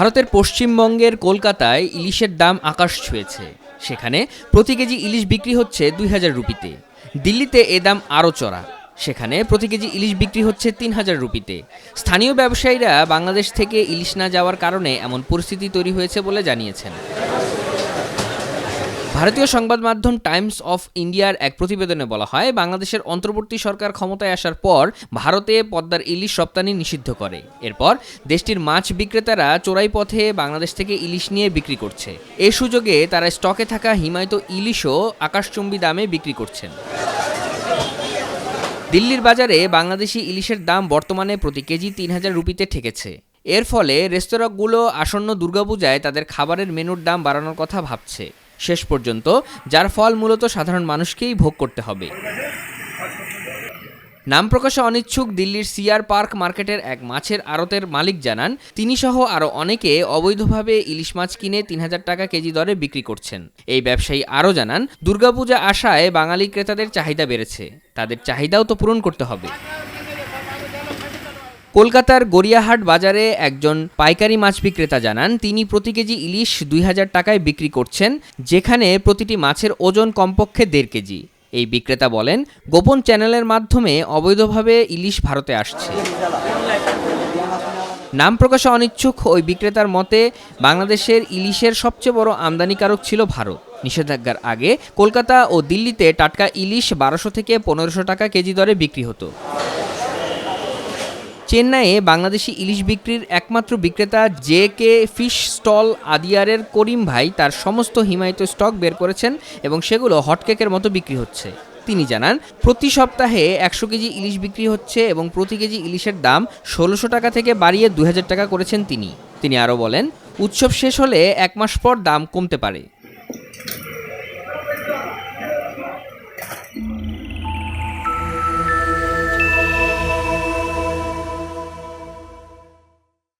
ভারতের পশ্চিমবঙ্গের কলকাতায় ইলিশের দাম আকাশ ছুঁয়েছে। সেখানে প্রতি কেজি ইলিশ বিক্রি হচ্ছে দুই হাজার রুপিতে। দিল্লিতে এ দাম আরও চড়া। সেখানে প্রতি কেজি ইলিশ বিক্রি হচ্ছে তিন হাজার রুপিতে। স্থানীয় ব্যবসায়ীরা বাংলাদেশ থেকে ইলিশ না যাওয়ার কারণে এমন পরিস্থিতি তৈরি হয়েছে বলে জানিয়েছেন। ভারতীয় সংবাদ মাধ্যম টাইমস অফ ইন্ডিয়ার এক প্রতিবেদনে বলা হয়, বাংলাদেশের অন্তর্বর্তী সরকার ক্ষমতায় আসার পর ভারতে পদ্মার ইলিশ রপ্তানি নিষিদ্ধ করে। এরপর দেশটির মাছ বিক্রেতারা চোরাই পথে বাংলাদেশ থেকে ইলিশ নিয়ে বিক্রি করছে। এ সুযোগে তারা স্টকে থাকা হিমায়িত ইলিশও আকাশচুম্বী দামে বিক্রি করছেন। দিল্লির বাজারে বাংলাদেশি ইলিশের দাম বর্তমানে প্রতি কেজি তিন হাজার রুপিতে ঠেকেছে। এর ফলে রেস্তোরাঁগুলো আসন্ন দুর্গাপূজায় তাদের খাবারের মেনুর দাম বাড়ানোর কথা ভাবছে। শেষ পর্যন্ত, যার ফল মূলত সাধারণ মানুষকেই ভোগ করতে হবে। নাম প্রকাশে অনিচ্ছুক দিল্লির সিআর পার্ক মার্কেটের এক মাছের আড়তের মালিক জানান তিনি সহ আরও অনেকে অবৈধভাবে ইলিশ মাছ কিনে তিন হাজার টাকা কেজি দরে বিক্রি করছেন। এই ব্যবসায়ী আরও জানান, দুর্গাপূজা আশায় বাঙালি ক্রেতাদের চাহিদা বেড়েছে। তাদের চাহিদাও তো পূরণ করতে হবে। কলকাতার গড়িয়াহাট বাজারে একজন পাইকারি মাছ বিক্রেতা জানান, তিনি প্রতি কেজি ইলিশ দুই হাজার টাকায় বিক্রি করছেন, যেখানে প্রতিটি মাছের ওজন কমপক্ষে দেড় কেজি। এই বিক্রেতা বলেন, গোপন চ্যানেলের মাধ্যমে অবৈধভাবে ইলিশ ভারতে আসছে। নাম প্রকাশে অনিচ্ছুক ওই বিক্রেতার মতে, বাংলাদেশের ইলিশের সবচেয়ে বড় আমদানিকারক ছিল ভারত। নিষেধাজ্ঞার আগে কলকাতা ও দিল্লিতে টাটকা ইলিশ বারোশো থেকে পনেরোশো টাকা কেজি দরে বিক্রি হতো। চেন্নাইয়ে বাংলাদেশি ইলিশ বিক্রির একমাত্র বিক্রেতা জে কে ফিশ স্টল আদিয়ারের করিম ভাই তার সমস্ত হিমায়িত স্টক বের করেছেন এবং সেগুলো হটকেকের মতো বিক্রি হচ্ছে। তিনি জানান, প্রতি সপ্তাহে একশো কেজি ইলিশ বিক্রি হচ্ছে এবং প্রতি কেজি ইলিশের দাম ষোলোশো টাকা থেকে বাড়িয়ে দু হাজার টাকা করেছেন তিনি। তিনি আরও বলেন, উৎসব শেষ হলে এক মাস পর দাম কমতে পারে।